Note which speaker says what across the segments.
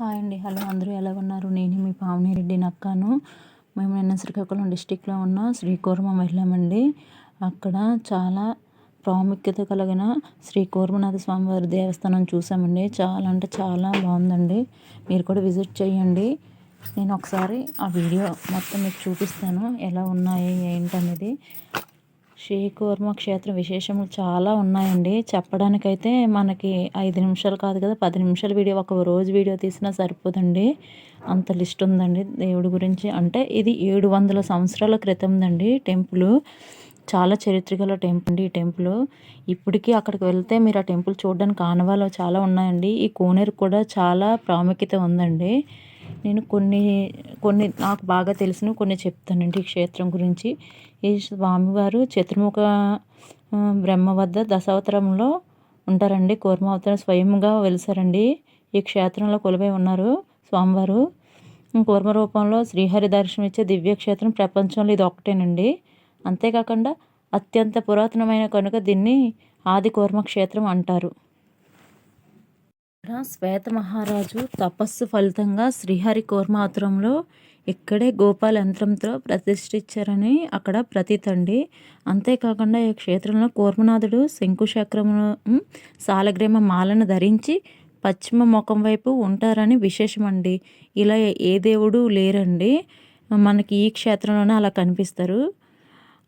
Speaker 1: Hi అండి. Hello అందరూ ఎలా ఉన్నారు? నేను మీ పావనిరెడ్డి నక్కాను. మేము నిన్న శ్రీకాకుళం డిస్టిక్లో ఉన్న శ్రీకూర్మం వెళ్ళామండి. అక్కడ చాలా ప్రాముఖ్యత కలిగిన శ్రీ కూర్మనాథ స్వామివారి దేవస్థానం చూసామండి. చాలా అంటే చాలా బాగుందండి. మీరు కూడా విజిట్ చేయండి. నేను ఒకసారి ఆ వీడియో మొత్తం మీకు చూపిస్తాను. ఎలా ఉన్నాయి ఏంటనేది. శ్రీకూర్మ క్షేత్ర విశేషములు చాలా ఉన్నాయండి. చెప్పడానికైతే మనకి ఐదు నిమిషాలు కాదు కదా పది నిమిషాల వీడియో ఒక రోజు వీడియో తీసినా సరిపోదండి. అంత లిస్ట్ ఉందండి దేవుడి గురించి. అంటే ఇది ఏడు వందల సంవత్సరాల క్రితందండి టెంపుల్. చాలా చరిత్ర గల టెంపుల్ అండి ఈ టెంపుల్. ఇప్పటికీ అక్కడికి వెళ్తే మీరు ఆ టెంపుల్ చూడడానికి ఆనవాళ్ళు చాలా ఉన్నాయండి. ఈ కోనేరు కూడా చాలా ప్రాముఖ్యత ఉందండి. నేను కొన్ని కొన్ని నాకు బాగా తెలిసిన కొన్ని చెప్తానండి ఈ క్షేత్రం గురించి. ఈ స్వామివారు చతుర్ముఖ బ్రహ్మ వద్ద దశావతారంలో ఉంటారండి. కూర్మావతారం స్వయంగా వెలిసారండి. ఈ క్షేత్రంలో కొలువై ఉన్నారు స్వామివారు. కూర్మ రూపంలో శ్రీహరి దర్శనం ఇచ్చే దివ్యక్షేత్రం ప్రపంచంలో ఇది ఒకటేనండి అంతేకాకుండా అత్యంత పురాతనమైన కనుక దీన్ని ఆది కూర్మ క్షేత్రం అంటారు. ఇక్కడ శ్వేత మహారాజు తపస్సు ఫలితంగా శ్రీహరి కోర్మాతురంలో ఇక్కడే గోపాల యంత్రంతో ప్రతిష్ఠించారని అక్కడ ప్రతీతండి. అంతేకాకుండా ఈ క్షేత్రంలో కూర్మనాథుడు శంకుచక్రము సాలగ్రేమ మాలను ధరించి పశ్చిమ ముఖం వైపు ఉంటారని విశేషమండి. ఇలా ఏ దేవుడు లేరండి. మనకి ఈ క్షేత్రంలోనే అలా కనిపిస్తారు.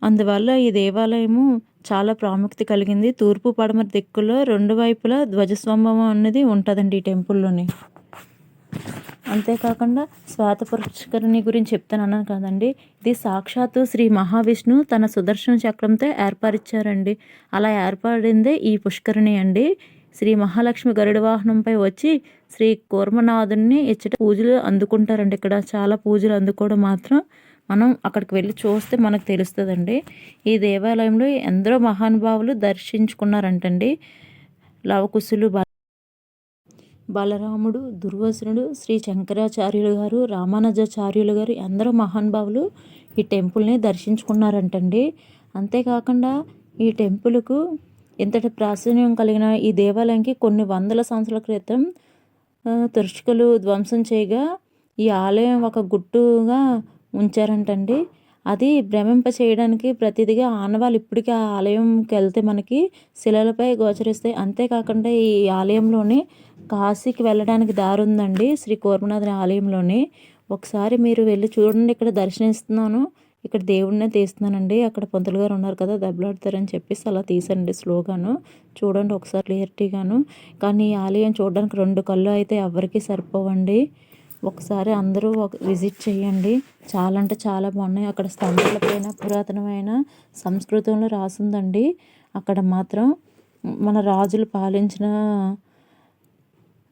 Speaker 1: అందువల్ల ఈ దేవాలయము చాలా ప్రాముఖ్యత కలిగింది. తూర్పు పడమర దిక్కులో రెండు వైపులా ధ్వజస్తంభం అనేది ఉంటుందండి ఈ టెంపుల్లోని. అంతేకాకుండా శ్వేత పుష్కరిణి గురించి చెప్తాను అన్నాను కదండి. ఇది సాక్షాత్తు శ్రీ మహావిష్ణు తన సుదర్శన చక్రంతో ఏర్పరిచారండి. అలా ఏర్పడిందే ఈ పుష్కరిణి అండి. శ్రీ మహాలక్ష్మి గరుడ వాహనంపై వచ్చి శ్రీ కూర్మనాథుని ఇచ్చట పూజలు అందుకుంటారండి. ఇక్కడ చాలా పూజలు అందుకోవడం మాత్రం మనం అక్కడికి వెళ్ళి చూస్తే మనకు తెలుస్తుందండి. ఈ దేవాలయంలో ఎందరో మహానుభావులు దర్శించుకున్నారంటండి. లవకుశులు బలరాముడు దుర్వాసునుడు శ్రీ శంకరాచార్యులు గారు రామానుజాచార్యులు గారు ఎందరో మహానుభావులు ఈ టెంపుల్ని దర్శించుకున్నారంటండి. అంతేకాకుండా ఈ టెంపుల్కు ఇంతటి ప్రాచుర్యం కలిగిన ఈ దేవాలయంకి కొన్ని వందల సంవత్సరాల క్రితం తుర్చుకలు ధ్వంసం చేయగా ఈ ఆలయం ఒక గుట్టుగా ఉంచారంటండి. అది భ్రమింప చేయడానికి ప్రతిదిగా ఆనవాళ్ళు ఇప్పటికీ ఆ ఆలయంకి వెళ్తే మనకి శిలలపై గోచరిస్తాయి. అంతేకాకుండా ఈ ఆలయంలోని కాశీకి వెళ్ళడానికి దారి ఉందండి శ్రీ కోరమనాథుని ఆలయంలోని. ఒకసారి మీరు వెళ్ళి చూడండి ఇక్కడ దర్శనిస్తున్నాను ఇక్కడ దేవుడినే తీస్తున్నానండి. అక్కడ పంతులు గారు ఉన్నారు కదా దెబ్బలాడతారని చెప్పేసి అలా తీసండి స్లోగాను. చూడండి ఒకసారి క్లియర్టీగాను. కానీ ఈ ఆలయం చూడడానికి రెండు కళ్ళు అయితే ఎవరికి సరిపోవండి. ఒకసారి అందరూ ఒక విజిట్ చేయండి. చాలా అంటే చాలా బాగున్నాయి. అక్కడ స్తంభాల పైన పురాతనమైన సంస్కృతంలో రాసిందండి. అక్కడ మాత్రం మన రాజులు పాలించిన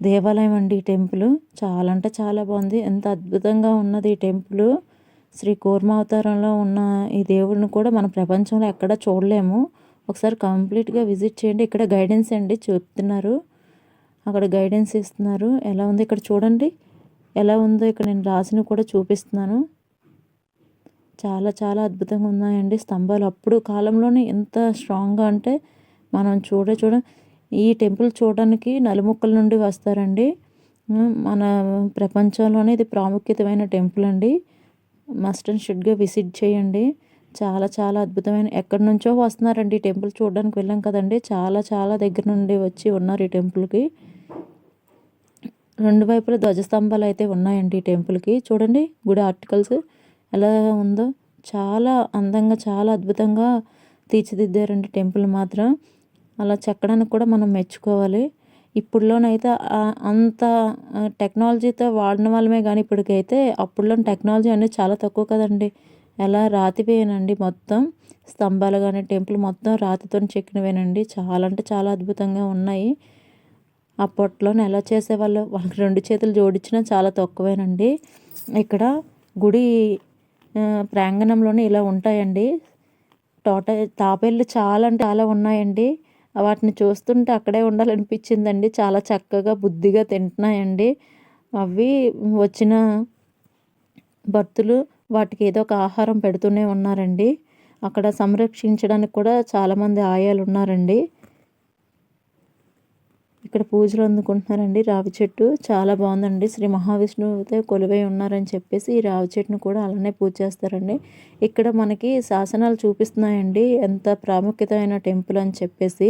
Speaker 1: దేవాలయం అండి ఈ టెంపుల్. చాలా అంటే చాలా బాగుంది. ఎంత అద్భుతంగా ఉన్నది ఈ టెంపుల్. శ్రీ కూర్మావతారంలో ఉన్న ఈ దేవుడిని కూడా మన ప్రపంచంలో ఎక్కడ చూడలేము. ఒకసారి కంప్లీట్గా విజిట్ చేయండి. ఇక్కడ గైడెన్స్ అండి చెప్తున్నారు. అక్కడ గైడెన్స్ ఇస్తున్నారు. ఎలా ఉంది ఇక్కడ చూడండి. ఎలా ఉందో ఇక్కడ నేను రాసినవి కూడా చూపిస్తున్నాను. చాలా చాలా అద్భుతంగా ఉన్నాయండి స్తంభాలు. అప్పుడు కాలంలోనే ఎంత స్ట్రాంగ్గా అంటే మనం చూడ చూడ ఈ టెంపుల్ చూడడానికి నలుముక్కల నుండి వస్తారండి. మన ప్రపంచంలోనే ఇది ప్రాముఖ్యతమైన టెంపుల్ అండి. మస్ట్ అండ్ షుడ్గా విజిట్ చేయండి. చాలా చాలా అద్భుతమైన ఎక్కడి నుంచో వస్తున్నారండి ఈ టెంపుల్ చూడడానికి వెళ్ళాం కదండి. చాలా చాలా దగ్గర నుండి వచ్చి ఉన్నారు ఈ టెంపుల్కి. రెండు వైపుల ధ్వజస్తంభాలు అయితే ఉన్నాయండి ఈ టెంపుల్కి. చూడండి గుడి ఆర్టికల్స్ ఎలా ఉందో. చాలా అందంగా చాలా అద్భుతంగా తీర్చిదిద్దారండి టెంపుల్ మాత్రం. అలా చెక్కడానికి కూడా మనం మెచ్చుకోవాలి. ఇప్పుడులోనైతే అంత టెక్నాలజీతో వాడిన వాళ్ళమే కానీ ఇప్పటికైతే అప్పుడులో టెక్నాలజీ అనేది చాలా తక్కువ కదండి. ఎలా రాతిపోయానండి మొత్తం. స్తంభాలు కానీ టెంపుల్ మొత్తం రాతితో చెక్కినవేనండి. చాలా అంటే చాలా అద్భుతంగా ఉన్నాయి. అప్పట్లో ఎలా చేసేవాళ్ళు? వాళ్ళకి రెండు చేతులు జోడించినా చాలా తక్కువేనండి. ఇక్కడ గుడి ప్రాంగణంలోనే ఇలా ఉంటాయండి. తోట తాబేళ్ళు చాలా అంటే చాలా ఉన్నాయండి. వాటిని చూస్తుంటే అక్కడే ఉండాలనిపించిందండి. చాలా చక్కగా బుద్ధిగా తింటున్నాయండి. అవి వచ్చిన భక్తులు వాటికి ఏదో ఒక ఆహారం పెడుతూనే ఉన్నారండి. అక్కడ సంరక్షించడానికి కూడా చాలామంది ఆయాలు ఉన్నారండి ఇక్కడ పూజలు అందుకుంటున్నారండి. రావి చెట్టు చాలా బాగుందండి. శ్రీ మహావిష్ణువుతో కొలువై ఉన్నారని చెప్పేసి ఈ రావి చెట్టును కూడా అలానే పూజ చేస్తారండి. ఇక్కడ మనకి శాసనాలు చూపిస్తున్నాయండి. ఎంత ప్రాముఖ్యత అయిన టెంపుల్ అని చెప్పేసి.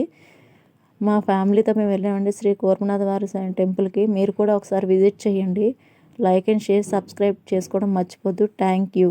Speaker 1: మా ఫ్యామిలీతో మేము వెళ్ళామండి శ్రీ కూర్మనాథ వారి టెంపుల్కి. మీరు కూడా ఒకసారి విజిట్ చేయండి. లైక్ అండ్ షేర్ సబ్స్క్రైబ్ చేసుకోవడం మర్చిపోద్దు. Thank you.